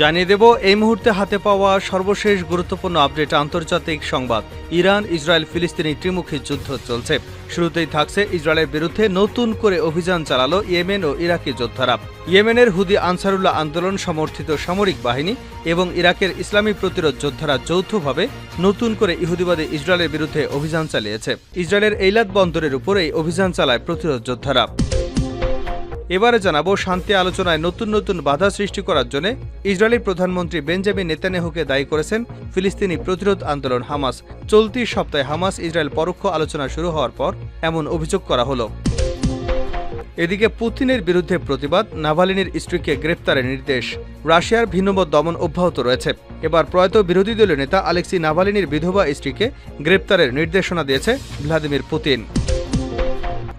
জানিয়ে দেব, এই মুহূর্তে হাতে পাওয়া সর্বশেষ গুরুত্বপূর্ণ আপডেট, আন্তর্জাতিক সংবাদ। ইরান, ইসরায়েল, ফিলিস্তিনি ত্রিমুখী যুদ্ধ চলছে। শুরুতেই থাকছে ইসরায়েলের বিরুদ্ধে নতুন করে অভিযান চালালো ইয়েমেন ও ইরাকি যোদ্ধারা। ইয়েমেনের হুদি আনসারুল্লাহ আন্দোলন সমর্থিত সামরিক বাহিনী এবং ইরাকের ইসলামী প্রতিরোধ যোদ্ধারা যৌথভাবে নতুন করে ইহুদিবাদী ইসরায়েলের বিরুদ্ধে অভিযান চালিয়েছে। ইসরায়েলের এইলাদ বন্দরের উপর এই অভিযান চালায় প্রতিরোধ যোদ্ধারা। এবারে জানাব শান্তি আলোচনায় নতুন নতুন বাধা সৃষ্টি করার জন্য ইসরায়েলি প্রধানমন্ত্রী বেঞ্জামিন নেতানেহুকে দায়ী করেছেন ফিলিস্তিনি প্রতিরোধ আন্দোলন হামাস। চলতি সপ্তাহে হামাস ইসরায়েল পরোক্ষ আলোচনা শুরু হওয়ার পর এমন অভিযোগ করা হলো। এদিকে পুতিনের বিরুদ্ধে প্রতিবাদ, নাভালিনীর স্ত্রীকে গ্রেপ্তারের নির্দেশ। রাশিয়ার ভিন্নমত দমন অব্যাহত রয়েছে। এবার প্রয়াত বিরোধী দলীয় নেতা আলেক্সি নাভালিনীর বিধবা স্ত্রীকে গ্রেপ্তারের নির্দেশনা দিয়েছে ভ্লাদিমির পুতিন।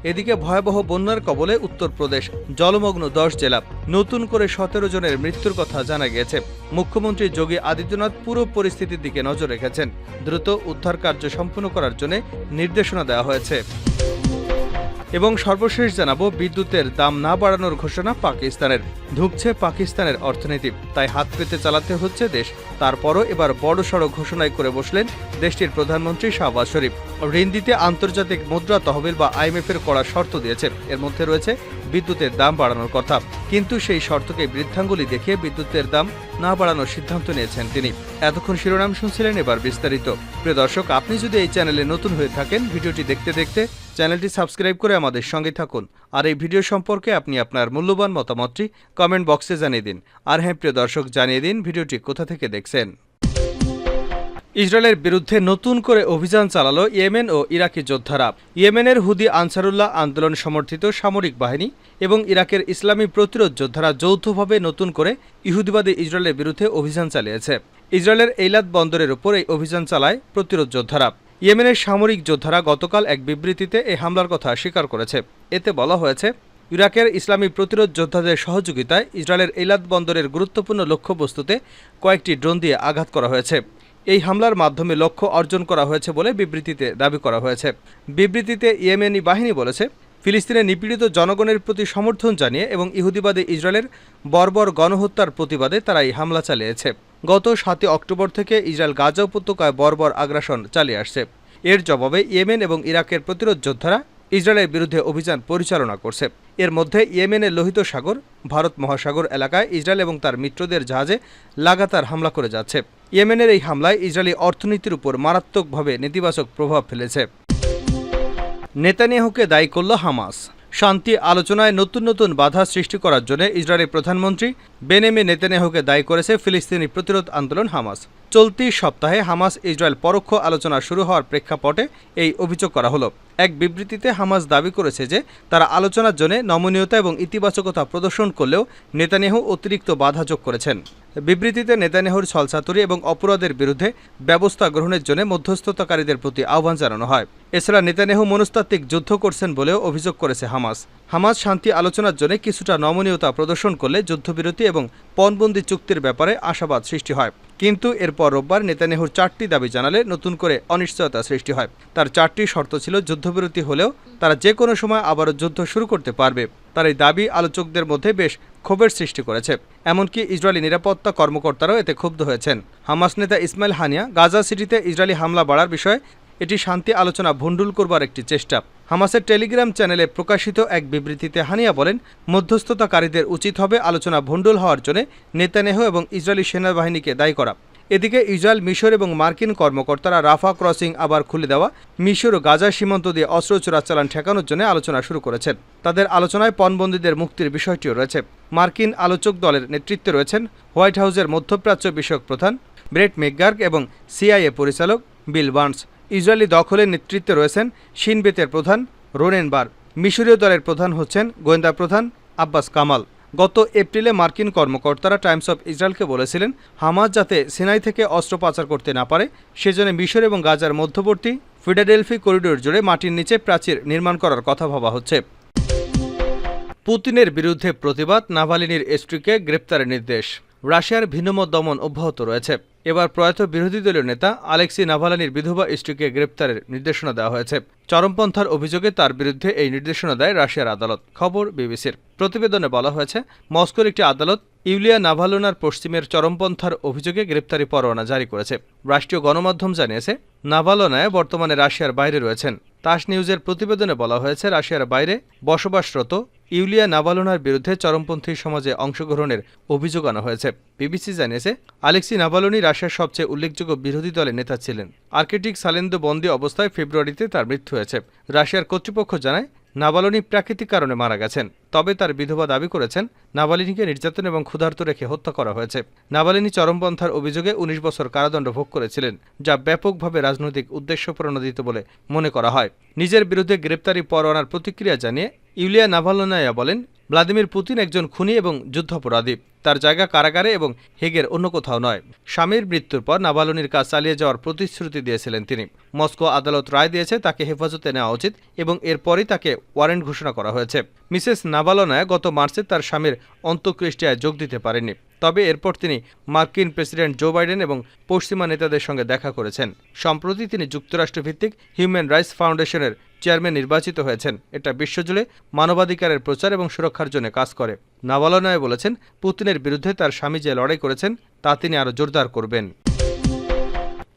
এদিকে ভয়াবহ বন্যার কবলে উত্তরপ্রদেশ, জলমগ্ন দশ জেলা। নতুন করে সতেরো জনের মৃত্যুর কথা জানা গিয়েছে। মুখ্যমন্ত্রী যোগী আদিত্যনাথ পুরো পরিস্থিতির দিকে নজর রেখেছেন। দ্রুত উদ্ধার কার্য সম্পন্ন করার জন্য নির্দেশনা দেওয়া হয়েছে। এবং সর্বশেষ জানাব, বিদ্যুতের দাম না বাড়ানোর ঘোষণা পাকিস্তানের। ধুকছে পাকিস্তানের অর্থনীতি। তাই হাত পেতে চালাতে হচ্ছে দেশ। তারপরও এবার বড় বড়সড় ঘোষণায় করে বসলেন দেশটির প্রধানমন্ত্রী শাহবাজ শরীফ। ঋণ দিতে আন্তর্জাতিক মুদ্রা, তহবিল বা আইএমএফ এর কড়া শর্ত দিয়েছে এর মধ্যে রয়েছে বিদ্যুতের দাম বাড়ানোর কথা। কিন্তু সেই শর্তকে বৃদ্ধাঙ্গুলি দেখিয়ে বিদ্যুতের দাম না বাড়ানোর সিদ্ধান্ত নিয়েছেন তিনি। এতক্ষণ শিরোনাম শুনছিলেন এবার বিস্তারিত। প্রিয় দর্শক, আপনি যদি এই চ্যানেলে নতুন হয়ে থাকেন, ভিডিওটি দেখতে দেখতে চ্যানেলটি সাবস্ক্রাইব করে আমাদের সঙ্গে থাকুন। আর এই ভিডিও সম্পর্কে আপনি আপনার মূল্যবান মতামতটি কমেন্ট বক্সে জানিয়ে দিন। আর হ্যাঁ প্রিয় দর্শক, জানিয়ে দিন ভিডিওটি কোথা থেকে দেখছেন। ইসরায়েলের বিরুদ্ধে নতুন করে অভিযান চালালো ইয়েমেন ও ইরাকি যোদ্ধারা। ইয়েমেনের হুদি আনসারুল্লাহ আন্দোলন সমর্থিত সামরিক বাহিনী এবং ইরাকের ইসলামী প্রতিরোধ যোদ্ধারা যৌথভাবে নতুন করে ইহুদিবাদী ইসরায়েলের বিরুদ্ধে অভিযান চালিয়েছে। ইসরায়েলের এইলাদ বন্দরের উপর এই অভিযান চালায় প্রতিরোধ যোদ্ধারা। ইয়েমেনের সামরিক যোদ্ধারা গতকাল এক বিবৃতিতে এই হামলার কথা স্বীকার করেছে। এতে বলা হয়েছে, ইরাকের ইসলামী প্রতিরোধ যোদ্ধাদের সহযোগিতায় ইসরায়েলের এইলাদ বন্দরের গুরুত্বপূর্ণ লক্ষ্যবস্তুতে কয়েকটি ড্রোন দিয়ে আঘাত করা হয়েছে। এই হামলার মাধ্যমে লক্ষ্য অর্জন করা হয়েছে বলে বিবৃতিতে দাবি করা হয়েছে। বিবৃতিতে ইয়েমেনি বাহিনী বলেছে, ফিলিস্তিনের নিপীড়িত জনগণের প্রতি সমর্থন জানিয়ে এবং ইহুদিবাদী ইসরায়েলের বর্বর গণহত্যার প্রতিবাদে তারা এই হামলা চালিয়েছে। গত সাতই অক্টোবর থেকে ইসরায়েল গাজা উপত্যকায় বর্বর আগ্রাসন চালিয়ে আসছে। এর জবাবে ইয়েমেন এবং ইরাকের প্রতিরোধ যোদ্ধারা ইসরায়েলের বিরুদ্ধে অভিযান পরিচালনা করছে। এর মধ্যে ইয়েমেনের লোহিত সাগর, ভারত মহাসাগর এলাকায় ইসরায়েল এবং তার মিত্রদের জাহাজে লাগাতার হামলা করে যাচ্ছে। ইয়েমেনের এই হামলায় ইসরায়েলি অর্থনীতির উপর মারাত্মকভাবে নেতিবাচক প্রভাব ফেলেছে। নেতানিয়াহুকে দায়ী করল হামাস। শান্তি আলোচনায় নতুন নতুন বাধা সৃষ্টি করার জন্য ইসরায়েলের প্রধানমন্ত্রী বেনেমে নেতানিয়াহুকে দায়ী করেছে ফিলিস্তিনি প্রতিরোধ আন্দোলন হামাস। চলতি সপ্তাহে হামাস ইসরায়েল পরোক্ষ আলোচনা শুরু হওয়ার প্রেক্ষাপটে এই অভিযোগ করা হলো। এক বিবৃতিতে হামাস দাবি করেছে যে, তারা আলোচনার জন্য নমনীয়তা এবং ইতিবাচকতা প্রদর্শন করলেও নেতানিয়াহু অতিরিক্ত বাধা যোগ করেছেন। বিবৃতিতে নেতানিয়াহুর ছলছাতুরি এবং অপরাধের বিরুদ্ধে ব্যবস্থা গ্রহণের জন্য মধ্যস্থতাকারীদের প্রতি আহ্বান জানানো হয়। এছাড়া নেতানিয়াহু মনস্তাত্ত্বিক যুদ্ধ করছেন বলেও অভিযোগ করেছে হামাস। হামাস শান্তি আলোচনার জন্য কিছুটা নমনীয়তা প্রদর্শন করলে যুদ্ধবিরতি এবং পণবন্দি চুক্তির ব্যাপারে আশাবাদ সৃষ্টি হয়। কিন্তু এরপর রোববার নেতানিয়াহুর চারটি দাবি জানালে নতুন করে অনিশ্চয়তা সৃষ্টি হয়। তার চারটি শর্ত ছিল যুদ্ধবিরতি হলেও তারা যে কোনো সময় আবারও যুদ্ধ শুরু করতে পারবে। তার এই দাবি আলোচকদের মধ্যে বেশ ক্ষোভের সৃষ্টি করেছে। এমনকি ইসরায়েলি নিরাপত্তা কর্মকর্তারাও এতে ক্ষুব্ধ হয়েছেন। হামাস নেতা ইসমাইল হানিয়া গাজা সিটিতে ইসরায়েলি হামলা বাড়ার বিষয়ে এটি শান্তি আলোচনা ভণ্ডুল করবার একটি চেষ্টা। হামাসের টেলিগ্রাম চ্যানেলে প্রকাশিত এক বিবৃতিতে হানিয়া বলেন, মধ্যস্থতাকারীদের উচিত হবে আলোচনা ভণ্ডুল হওয়ার জন্য নেতানেহ এবং ইসরায়েলি সেনাবাহিনীকে দায়ী করা। এদিকে ইসরায়েল, মিশর এবং মার্কিন কর্মকর্তারা রাফা ক্রসিং আবার খুলে দেওয়া, মিশর ও গাজা সীমান্ত দিয়ে অস্ত্র চোরাচালান ঠেকানোর জন্য আলোচনা শুরু করেছেন। তাদের আলোচনায় পণবন্দীদের মুক্তির বিষয়টিও রয়েছে। মার্কিন আলোচক দলের নেতৃত্বে রয়েছেন হোয়াইট হাউসের মধ্যপ্রাচ্য বিষয়ক প্রধান ব্রেট মেকগার্গ এবং সিআইএ পরিচালক বিল বার্নস। ইসরায়েলি দখলের নেতৃত্বে রয়েছেন শিনবেতের প্রধান রোনেনবার। মিশরীয় দলের প্রধান হচ্ছেন গোয়েন্দা প্রধান আব্বাস কামাল। গত এপ্রিলে মার্কিন কর্মকর্তারা টাইমস অফ ইসরায়েলকে বলেছিলেন হামাজ যাতে সিনাই থেকে অস্ত্র পাচার করতে না পারে, সেজন্য মিশর এবং গাজার মধ্যবর্তী ফিডাডেলফি করিডোর জুড়ে মাটির নিচে প্রাচীর নির্মাণ করার কথা ভাবা হচ্ছে। পুতিনের বিরুদ্ধে প্রতিবাদ, নাভালিনীর স্ত্রীকে গ্রেপ্তারের নির্দেশ। রাশিয়ার ভিন্নমত দমন অব্যাহত রয়েছে। এবার প্রয়াত বিরোধী দলীয় নেতা আলেক্সি নাভালানির বিধবা স্ত্রীকে গ্রেপ্তারের নির্দেশনা দেওয়া হয়েছে। চরমপন্থার অভিযোগে তার বিরুদ্ধে এই নির্দেশনা দেয় রাশিয়ার আদালত। খবর বিবিসির। প্রতিবেদনে বলা হয়েছে, মস্কোর একটি আদালত ইউলিয়া নাভালোনার পশ্চিমের চরমপন্থার অভিযোগে গ্রেপ্তারি পরোয়ানা জারি করেছে। রাষ্ট্রীয় গণমাধ্যম জানিয়েছে, নাভালোনায় বর্তমানে রাশিয়ার বাইরে রয়েছেন। তাস নিউজের প্রতিবেদনে বলা হয়েছে, রাশিয়ার বাইরে বসবাসরত ইউলিয়া নাভালোনার বিরুদ্ধে চরমপন্থী সমাজে অংশগ্রহণের অভিযোগ আনা হয়েছে। বিবিসি জানিয়েছে, আলেক্সি নাভালোনি রাশিয়ার সবচেয়ে উল্লেখযোগ্য বিরোধী দলের নেতা ছিলেন। আর্কেটিক সালেন্দো বন্দী অবস্থায় ফেব্রুয়ারিতে তার মৃত্যু হয়েছে। রাশিয়ার কর্তৃপক্ষ জানায় নাভালোনি প্রাকৃতিক কারণে মারা গেছেন। তবে তার বিধবা দাবি করেছেন, নাবালিনীকে নির্যাতন এবং ক্ষুধার্ত রেখে হত্যা করা হয়েছে। নাবালিনী চরমপন্থার অভিযোগে উনিশ বছর কারাদণ্ড ভোগ করেছিলেন, যা ব্যাপকভাবে রাজনৈতিক উদ্দেশ্য প্রণোদিত বলে মনে করা হয়। নিজের বিরুদ্ধে গ্রেপ্তারি পরোয়ানার প্রতিক্রিয়া জানিয়ে ইউলিয়া নাভালনায়া বলেন ভ্লাদিমির পুতিন একজন খুনি এবং যুদ্ধাপরাধী। তার জায়গা কারাগারে এবং হেগের অন্য কোথাও নয়। স্বামীর মৃত্যুর পর নাভালোনির কাজ চালিয়ে যাওয়ার প্রতিশ্রুতি দিয়েছিলেন তিনি। মস্কো আদালত রায় দিয়েছে, তাকে হেফাজতে নেওয়া উচিত এবং এরপরই তাকে ওয়ারেন্ট ঘোষণা করা হয়েছে। মিসেস নাভালোনায় গত মার্চে তার স্বামীর অন্ত্যেষ্টিয়ায় যোগ দিতে পারেননি। তবে এরপর তিনি মার্কিন প্রেসিডেন্ট জো বাইডেন এবং পশ্চিমা নেতাদের সঙ্গে দেখা করেছেন। সম্প্রতি তিনি যুক্তরাষ্ট্রভিত্তিক হিউম্যান রাইটস ফাউন্ডেশনের চেয়ারম্যান নির্বাচিত হয়েছেন। এটা বিশ্বজুড়ে মানবাধিকারের প্রচার এবং সুরক্ষার জন্য কাজ করে। নাভালোনায় বলেছেন, পুতিনের বিরুদ্ধে তার স্বামী যে লড়াই করেছেন, তা তিনি আরও জোরদার করবেন।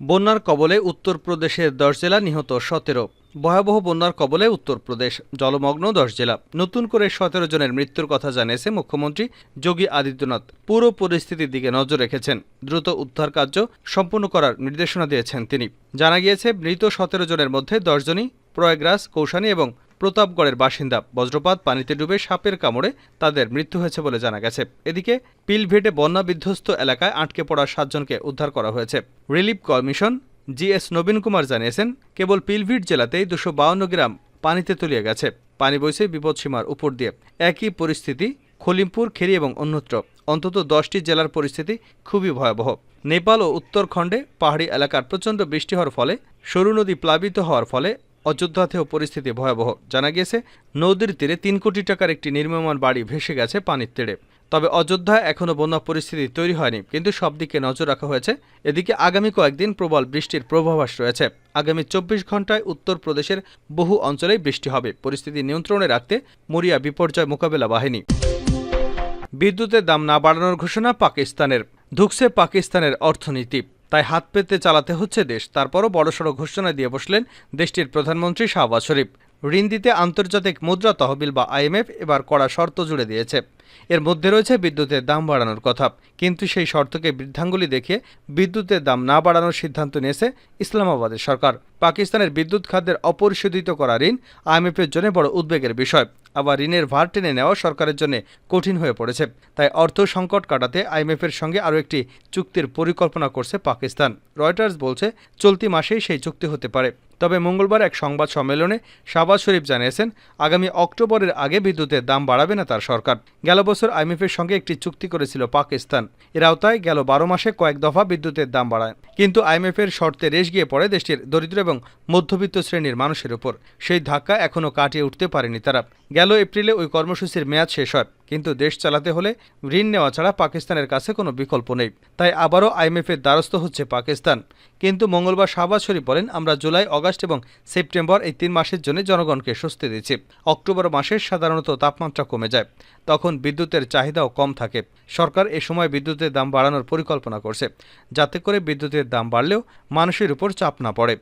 বন্যার কবলে উত্তরপ্রদেশের দশ জেলা নিহত সতেরো। ভয়াবহ বন্যার কবলে উত্তরপ্রদেশ, জলমগ্ন দশ জেলা। নতুন করে সতেরো জনের মৃত্যুর কথা জানিয়েছে মুখ্যমন্ত্রী যোগী আদিত্যনাথ। পুরো পরিস্থিতির দিকে নজর রেখেছেন। দ্রুত উদ্ধার কার্য সম্পূর্ণ করার নির্দেশনা দিয়েছেন তিনি। জানা গিয়েছে, মৃত সতেরো জনের মধ্যে দশজনই প্রয়াগরাজ, কৌশানী এবং প্রতাপগড়ের বাসিন্দা। বজ্রপাত পানিতে ডুবে সাপের কামড়ে তাদের মৃত্যু হয়েছে বলে জানা গেছে। এদিকে পিলভেটে বন্যা বিধ্বস্ত এলাকায় আটকে পড়া সাতজনকে উদ্ধার করা হয়েছে। Relief commission GS Nabin Kumar জানিয়েছেন, কেবল পিলভিট জেলাতেই দুশো বাউন্ন গ্রাম পানিতে তলিয়ে গেছে। পানি বইছে বিপদসীমার উপর দিয়ে। একই পরিস্থিতি খলিমপুর, খেরি এবং অন্যত্র। অন্তত দশটি জেলার পরিস্থিতি খুবই ভয়াবহ। নেপাল ও উত্তরখণ্ডে পাহাড়ি এলাকার প্রচণ্ড বৃষ্টি হওয়ার ফলে সরু নদী প্লাবিত হওয়ার ফলে অযোধ্যাতেও পরিস্থিতি ভয়াবহ। জানা গিয়েছে, নদীর তীরে তিন কোটি টাকার একটি নির্মীয়মান বাড়ি ভেসে গেছে পানির তেড়ে তবে অযোধ্যায় এখনও বন্যা পরিস্থিতি তৈরি হয়নি, কিন্তু সব দিকে নজর রাখা হয়েছে, এদিকে আগামী কয়েকদিন প্রবল বৃষ্টির পূর্বাভাস রয়েছে। আগামী চব্বিশ ঘন্টায় উত্তরপ্রদেশের বহু অঞ্চলেই বৃষ্টি হবে। পরিস্থিতি নিয়ন্ত্রণে রাখতে মরিয়া বিপর্যয় মোকাবেলা বাহিনী। বিদ্যুতের দাম না বাড়ানোর ঘোষণা পাকিস্তানের। ধুকছে পাকিস্তানের অর্থনীতি। তাই হাত পেতে চালাতে হচ্ছে দেশ। তারপরও বড়সড় ঘোষণা দিয়ে বসলেন দেশটির প্রধানমন্ত্রী শাহবাজ শরীফ। ঋণ দিতে আন্তর্জাতিক মুদ্রা তহবিল বা আইএমএফ এবার কড়া শর্ত জুড়ে দিয়েছে। এর মধ্যে রয়েছে বিদ্যুতের দাম বাড়ানোর কথা। কিন্তু সেই শর্তকে বৃদ্ধাঙ্গুলি দেখিয়ে বিদ্যুতের দাম না বাড়ানোর সিদ্ধান্ত নিয়েছে ইসলামাবাদের সরকার। পাকিস্তানের বিদ্যুৎ খাদ্যের অপরিশোধিত করা ঋণ আইএমএফের জন্য বড় উদ্বেগের বিষয়। আবার ঋণের ভার টেনে নেওয়া সরকারের জন্য কঠিন হয়ে পড়েছে। তাই অর্থ সংকট কাটাতে আইএমএফের সঙ্গে আরও একটি চুক্তির পরিকল্পনা করছে পাকিস্তান। রয়টার্স বলছে, চলতি মাসেই সেই চুক্তি হতে পারে। তবে মঙ্গলবার এক সংবাদ সম্মেলনে শাহবাজ শরীফ জানিয়েছেন, আগামী অক্টোবরের আগে বিদ্যুতের দাম বাড়াবে না তার সরকার। গেল বছর আইএমএফের সঙ্গে একটি চুক্তি করেছিল পাকিস্তান। এর আওতায় গেল বারো মাসে কয়েক দফা বিদ্যুতের দাম বাড়ায়। কিন্তু আইএমএফের শর্তে রেশ গিয়ে পড়ে দেশটির দরিদ্র এবং মধ্যবিত্ত শ্রেণির মানুষের উপর। সেই ধাক্কা এখনও কাটিয়ে উঠতে পারেনি তারা। গেল এপ্রিলে ওই কর্মসূচির মেয়াদ শেষ হয়। কিন্তু দেশ চালাতে হলে ঋণ নেওয়া ছাড়া পাকিস্তানের কাছে কোনো বিকল্প নেই। তাই আবারও আইএমএফের দ্বারস্থ হচ্ছে পাকিস্তান। কিন্তু মঙ্গলবার শাহবাজ শরীফ বলেন, আমরা জুলাই, অগাস্ট এবং সেপ্টেম্বর এই তিন মাসের জন্য জনগণকে স্বস্তি দিচ্ছি। অক্টোবর মাসে সাধারণত তাপমাত্রা কমে যায়, তখন বিদ্যুতের চাহিদাও কম থাকে। সরকার এ সময় বিদ্যুতের দাম বাড়ানোর পরিকল্পনা করছে, যাতে করে বিদ্যুতের দাম বাড়লেও মানুষের উপর চাপ না পড়ে।